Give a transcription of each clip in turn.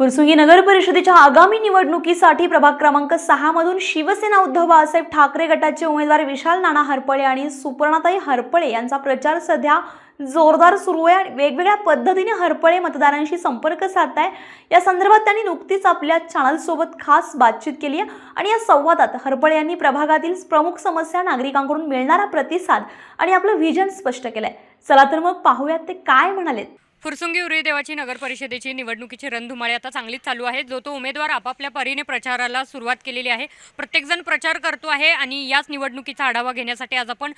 फुरसुंगी नगर परिषदेच्या आगामी निवडणुकीसाठी प्रभाग क्रमांक सहा मधून शिवसेना उद्धव बाळासाहेब ठाकरे गटाचे उमेदवार विशाल नाना हरपळे आणि सुपर्णाताई हरपळे यांचा प्रचार सध्या जोरदार सुरू आहे आणि वेगवेगळ्या पद्धतीने हरपळे मतदारांशी संपर्क साधताय. या संदर्भात त्यांनी नुकतीच आपल्या चॅनलसोबत खास बातचीत केली आहे आणि या संवादात हरपळे यांनी प्रभागातील प्रमुख समस्या नागरिकांकडून मिळणारा प्रतिसाद आणि आपलं व्हिजन स्पष्ट केलं आहे चला तर मग पाहूयात ते काय म्हणालेत. फुरसुंगी उरी देवाची नगर परिषदेची निवडणुकीची रणधुमाळी आता चांगलीच चालू आहे. जो तो उमेदवार आपापल्या परीने प्रचाराला सुरुवात केलेली आहे प्रत्येकजण प्रचार करतो आहे आणि याच निवडणुकीचा आढावा घेण्यासाठी आज आपण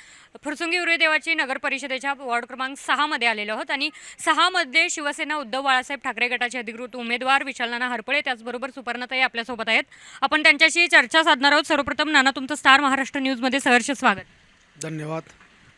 फुरसुंगी उरी देवाची नगर परिषदेच्या वॉर्ड क्रमांक सहामध्ये आलेलो आहोत आणि सहामध्ये शिवसेना उद्धव बाळासाहेब ठाकरे गटाचे अधिकृत उमेदवार विशाल नाना हरपळे त्याचबरोबर सुपर्णताई आपल्यासोबत आहेत. आपण त्यांच्याशी चर्चा साधणार आहोत. सर्वप्रथम नाना तुमचं स्टार महाराष्ट्र न्यूजमध्ये सहर्ष स्वागत. धन्यवाद.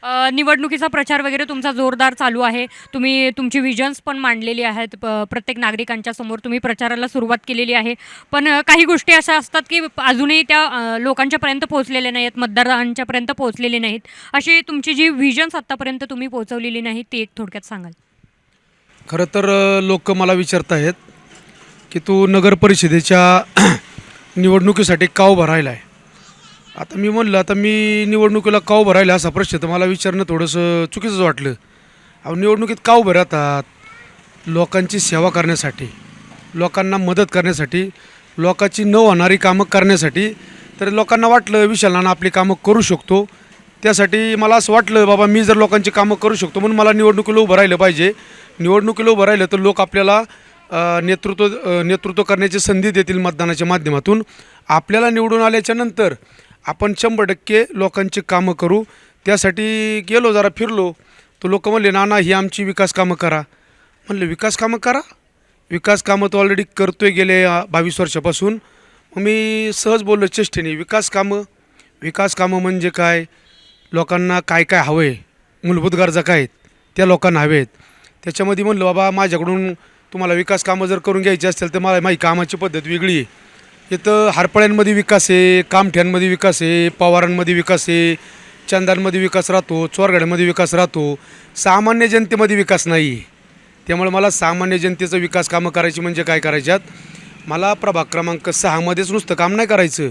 अ, निवडणुकीचा प्रचार वगैरे तुमचा जोरदार चालू आहे. तुम्ही तुमची विजन्स पण मांडलेली आहेत. प- प्रत्येक नागरिकांच्या समोर तुम्ही प्रचाराला सुरुवात केलेली आहे. पण अ, काही गोष्टी अशा असतात की अजूनही त्या अ, लोकांच्यापर्यंत पोहोचलेल्या नाही आहेत मतदारांच्यापर्यंत पोहोचलेले नाहीत. अशी तुमची जी विजन्स आत्तापर्यंत तुम्ही पोहोचवलेली नाही ती एक थोडक्यात सांगाल. खरं तर लोक मला विचारत आहेत की तू नगर परिषदेच्या निवडणुकीसाठी का उभा राहिला आहे आता मी म्हणलं आता मी निवडणुकीला का उभं राहिलं असा प्रश्न तर मला विचारणं थोडंसं चुकीचंच वाटलं. अहो निवडणुकीत का उभं राहतात लोकांची सेवा करण्यासाठी लोकांना मदत करण्यासाठी लोकांची न होणारी कामं करण्यासाठी तर लोकांना वाटलं विशालानं आपली कामं करू शकतो. त्यासाठी मला असं वाटलं बाबा मी जर लोकांची कामं करू शकतो म्हणून मला निवडणुकीला उभं राहिलं पाहिजे. निवडणुकीला उभं राहिलं तर लोक आपल्याला नेतृत्व नेतृत्व करण्याची संधी देतील मतदानाच्या माध्यमातून. आपल्याला निवडून आल्याच्यानंतर आपण शंभर टक्के लोकांची कामं करू. त्यासाठी गेलो जरा फिरलो. तर लोक म्हणले ना ना ही आमची विकास कामं करा. म्हणलं विकास कामं करा? विकास कामं तो ऑलरेडी करतो आहे गेले बावीस वर्षापासून. मग मी सहज बोललो चेष्टेने विकास कामं? विकास कामं म्हणजे काय? लोकांना काय काय हवं आहे मूलभूत गरजा काय आहेत? त्या लोकांना हवे आहेत त्याच्यामध्ये म्हणलं बाबा माझ्याकडून तुम्हाला विकास कामं जर करून घ्यायची असतील तर मला माझी कामाची पद्धत वेगळी आहे. इथं हरपळ्यांमध्ये विकास आहे कामठ्यांमध्ये विकास आहे पवारांमध्ये विकास आहे चंदांमध्ये विकास राहतो चोरगाड्यांमध्ये विकास राहतो. सामान्य जनतेमध्ये विकास नाही. आहे त्यामुळे मला सामान्य जनतेचा विकास कामं करायची म्हणजे काय करायच्यात? मला प्रभाग क्रमांक सहामध्येच नुसतं काम नाही करायचं.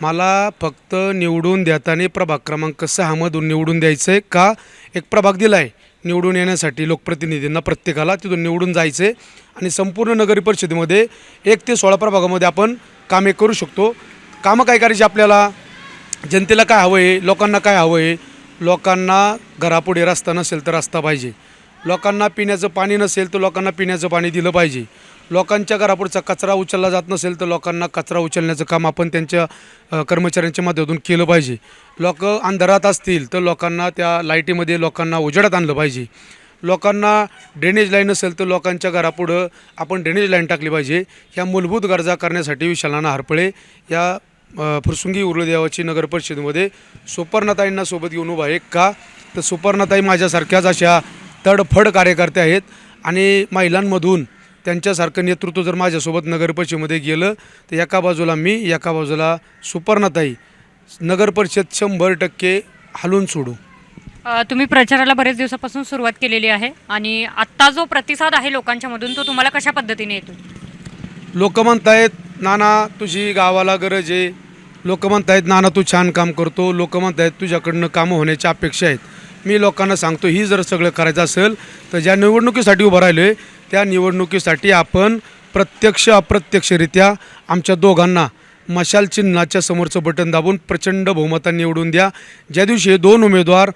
मला फक्त निवडून देताना प्रभाग क्रमांक सहामधून निवडून द्यायचं आहे का? एक प्रभाग दिला आहे निवडून येण्यासाठी लोकप्रतिनिधींना प्रत्येकाला तिथून निवडून जायचं आहे आणि संपूर्ण नगरी परिषदेमध्ये एक ते सोळा प्रभागामध्ये आपण कामे करू शकतो. कामं काय करायची आपल्याला? जनतेला काय हवं आहे लोकांना काय हवं आहे लोकांना घरापुढे रस्ता नसेल तर रस्ता पाहिजे. लोकांना पिण्याचं पाणी नसेल तर लोकांना पिण्याचं पाणी दिलं पाहिजे. लोकांच्या घरापुढचा कचरा उचलला जात नसेल तर लोकांना कचरा उचलण्याचं काम आपण त्यांच्या कर्मचाऱ्यांच्या माध्यमातून केलं पाहिजे. लोक अंधारात असतील तर लोकांना त्या लाईटीमध्ये लोकांना उजेडात आणलं पाहिजे. लोकांना ड्रेनेज लाईन असेल तर लोकांच्या घरापुढं आपण ड्रेनेज लाईन टाकली पाहिजे. ह्या मूलभूत गरजा करण्यासाठी विशालाना हरपळे या फुरसुंगी उर्लदेवाची नगर परिषदेमध्ये सुपर्णताईंना सोबत घेऊन उभा आहे. का? तर सुपर्णताई माझ्यासारख्याच अशा तडफड कार्यकर्त्या आहेत आणि महिलांमधून त्यांच्यासारखं नेतृत्व जर माझ्यासोबत नगर परिषदेमध्ये गेलं तर एका बाजूला मी एका बाजूला सुपर्णताई. नगर परिषद शंभर टक्के हलून सोडू. तुम्ही प्रचाराला बरेच दिवसापासून सुरुवात केलेली आहे आणि आत्ता जो प्रतिसाद आहे लोकांच्या मधून तो तुम्हाला कशा पद्धतीने येतो लोक म्हणतायत नाना तुझी गावाला गरज आहे. लोक म्हणतायत नाना तू छान काम करतो. लोक म्हणतायत तुझ्याकडनं कामं होण्याची अपेक्षा आहेत. मी लोकांना सांगतो ही जर सगळं करायचं असेल तर ज्या निवडणुकीसाठी उभं राहिलो आहे त्या निवडणुकीसाठी आपण प्रत्यक्ष अप्रत्यक्षरित्या आमच्या दोघांना मशाल चिन्हाच्या समोरचं बटन दाबून प्रचंड बहुमताने निवडून द्या. ज्या दिवशी दोन उमेदवार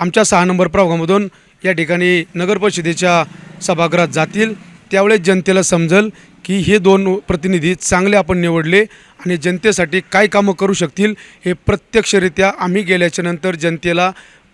आमच्या सहा नंबर प्रभागामधून या ठिकाणी नगरपरिषदेच्या सभागृहात जातील. त्यावेळेस जनतेला समजेल की हे दोन प्रतिनिधी चांगले आपण निवडले आणि जनतेसाठी काय कामं करू शकतील हे प्रत्यक्षरित्या आम्ही गेल्याच्यानंतर जनतेला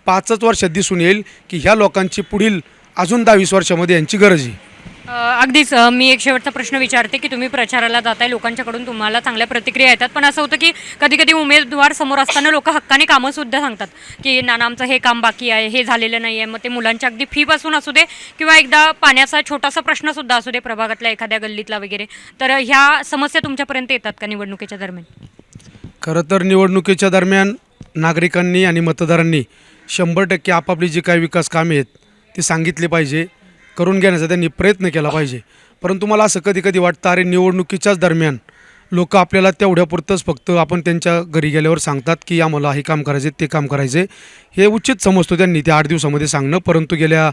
पाचच वर्षात दिसून येईल की ह्या लोकांची पुढील अजून दहावीस वर्षामध्ये यांची गरज आहे. अगदीच मी एक शेवटचा प्रश्न विचारते की तुम्ही प्रचाराला जाताय लोकांच्याकडून तुम्हाला चांगल्या प्रतिक्रिया येतात. पण असं होतं की कधी कधी उमेदवार समोर असताना लोक हक्काने कामं सुद्धा सांगतात की नाना आमचं हे काम बाकी आहे हे झालेलं नाही आहे मग ते मुलांच्या अगदी फीपासून असू दे किंवा एकदा पाण्याचा छोटासा प्रश्न सुद्धा असू दे प्रभागातल्या एखाद्या गल्लीतला वगैरे. तर ह्या समस्या तुमच्यापर्यंत येतात का निवडणुकीच्या दरम्यान? खरं तर निवडणुकीच्या दरम्यान नागरिकांनी आणि मतदारांनी शंभर टक्के आपापली जी काही विकास कामे आहेत ती सांगितली पाहिजे. करून घेण्याचा त्यांनी प्रयत्न केला पाहिजे. परंतु मला असं कधी कधी वाटतं अरे निवडणुकीच्याच दरम्यान लोक आपल्याला तेवढ्यापुरतंच फक्त आपण त्यांच्या घरी गेल्यावर सांगतात की आम्हाला हे काम करायचे ते काम करायचे हे उचित समजतो त्यांनी ते आठ दिवसामध्ये सांगणं. परंतु गेल्या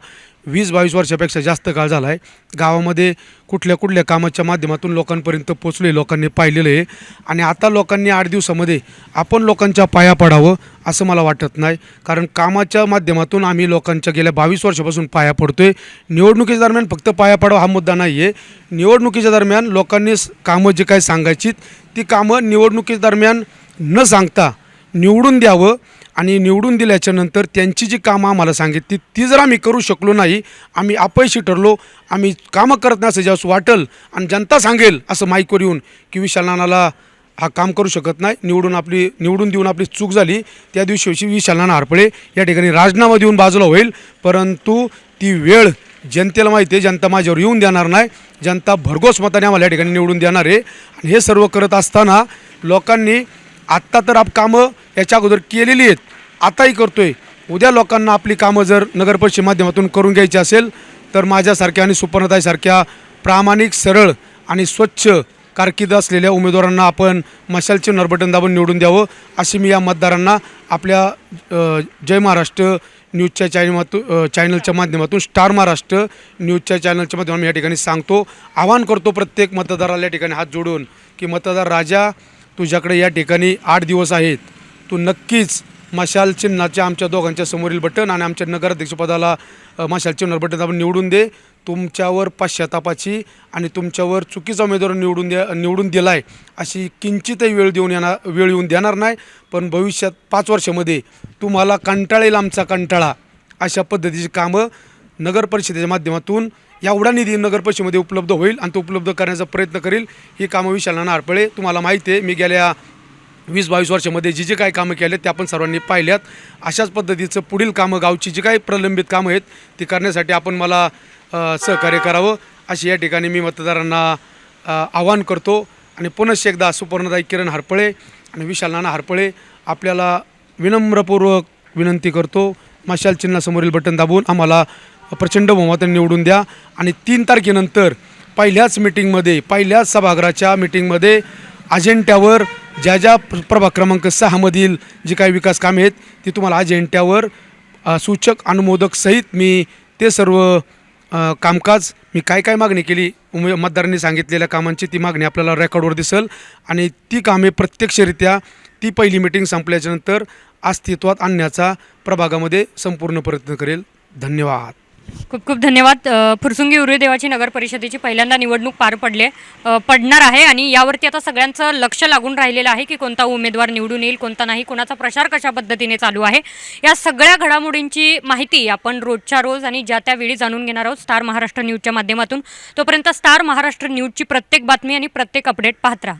वीस बावीस वर्षापेक्षा जास्त काळ झाला आहे गावामध्ये कुठल्या कुठल्या कामाच्या माध्यमातून लोकांपर्यंत पोचले लोकांनी पाहिलेलं आहे. आणि आता लोकांनी आठ दिवसामध्ये आपण लोकांच्या पाया पडावं असं मला वाटत नाही. कारण कामाच्या माध्यमातून आम्ही लोकांच्या गेल्या बावीस वर्षापासून पाया पडतो निवडणुकीच्या दरम्यान फक्त पाया पडावं हा मुद्दा नाही आहे निवडणुकीच्या दरम्यान लोकांनी कामं जी काही सांगायची ती कामं निवडणुकीदरम्यान न सांगता निवडून द्यावं. आणि निवडून दिल्याच्यानंतर त्यांची जी कामं आम्हाला सांगितली ती जर आम्ही करू शकलो नाही आम्ही अपयशी ठरलो आम्ही कामं करत नाही असं ज्यावेळेस वाटेल आणि जनता सांगेल असं माईकवर येऊन की विशाल नानाला हा काम करू शकत नाही निवडून आपली निवडून देऊन आपली चूक झाली त्या दिवशी विशाल नाना हरपळे या ठिकाणी राजीनामा देऊन बाजूला होईल. परंतु ती वेळ जनतेला माहिती आहे जनता माझ्यावर येऊन देणार नाही जनता भरघोस मताने आम्हाला या ठिकाणी निवडून देणार आहे. आणि हे सर्व करत असताना लोकांनी आत्ता तर आप कामं याच्या अगोदर केलेली आहेत. आताही करतोय. उद्या लोकांना आपली कामं जर नगरपरिषद माध्यमातून करून घ्यायची असेल तर माझ्यासारख्या आणि सुपर्णताईसारख्या प्रामाणिक सरळ आणि स्वच्छ कारकीर्द असलेल्या उमेदवारांना आपण मशालचे नरबटन दाबून निवडून द्यावं अशी मी या मतदारांना आपल्या जय महाराष्ट्र न्यूजच्या चॅनलमातून चॅनलच्या माध्यमातून स्टार महाराष्ट्र न्यूजच्या चॅनलच्या माध्यमातून मी या ठिकाणी सांगतो. आवाहन करतो प्रत्येक मतदाराला या ठिकाणी हात जोडून की मतदार राजा तुझ्याकडे या ठिकाणी आठ दिवस आहेत. तू नक्कीच मशाल चिन्हाच्या आमच्या दोघांच्या समोरील बटन आणि आमच्या नगराध्यक्षपदाला मशाल चिन्ह बटन आपण निवडून दे. तुमच्यावर पश्चातापाची आणि तुमच्यावर चुकीचा उमेदवार निवडून द्या निवडून दिला आहे अशी किंचितही वेळ देऊन येणार वेळ येऊन देणार नाही. पण भविष्यात पाच वर्षामध्ये तुम्हाला कंटाळेल आमचा कंटाळा. अशा पद्धतीची कामं नगर परिषदेच्या माध्यमातून एवढा निधी नगर परिषदेमध्ये उपलब्ध होईल आणि तो उपलब्ध करण्याचा प्रयत्न करील. ही कामं विशालना नारपळे तुम्हाला माहिती आहे. मी गेल्या वीस बावीस वर्षामध्ये जी जी काही कामं केली आहेत त्या आपण सर्वांनी पाहिल्यात. अशाच पद्धतीचं पुढील कामं गावची जी काही प्रलंबित कामं आहेत ती करण्यासाठी आपण मला सहकार्य करावं. अशी या ठिकाणी मी मतदारांना आवाहन करतो. आणि पुनश्च एकदा सुपर्णदाई किरण हरपळे आणि विशाल नाना हरपळे आपल्याला विनम्रपूर्वक विनंती करतो. मशाल चिन्हासमोरील बटन दाबून आम्हाला प्रचंड बहुमताने निवडून द्या. आणि तीन तारखेनंतर पहिल्याच मिटिंगमध्ये पहिल्याच सभागृहाच्या मिटिंगमध्ये अजेंट्यावर ज्या ज्या प्रभाग क्रमांक सहामधील जी काही विकास कामे आहेत ती तुम्हाला अजेंट्यावर सूचक अनुमोदक सहित मी ते सर्व कामकाज मी काय काय मागणी केली उमे मतदारांनी सांगितलेल्या कामांची ती मागणी आपल्याला रेकॉर्डवर दिसेल. आणि ती कामे प्रत्यक्षरित्या ती पहिली मिटिंग संपल्याच्यानंतर अस्तित्वात आणण्याचा प्रभागामध्ये संपूर्ण प्रयत्न करेल. धन्यवाद. खूप खूप धन्यवाद. फुरसुंगी उरुदेवाची नगर परिषदेची पहिल्यांदा निवडणूक पार पडले पडणार आहे आणि यावरती आता सगळ्यांचं लक्ष लागून राहिलेलं आहे की कोणता उमेदवार निवडून येईल कोणता नाही कोणाचा प्रचार कशा पद्धतीने चालू आहे. या सगळ्या घडामोडींची माहिती आपण रोजच्या रोज आणि ज्या त्या वेळी जाणून घेणार आहोत स्टार महाराष्ट्र न्यूजच्या माध्यमातून. तोपर्यंत स्टार महाराष्ट्र न्यूजची प्रत्येक बातमी आणि प्रत्येक अपडेट पाहत राहा.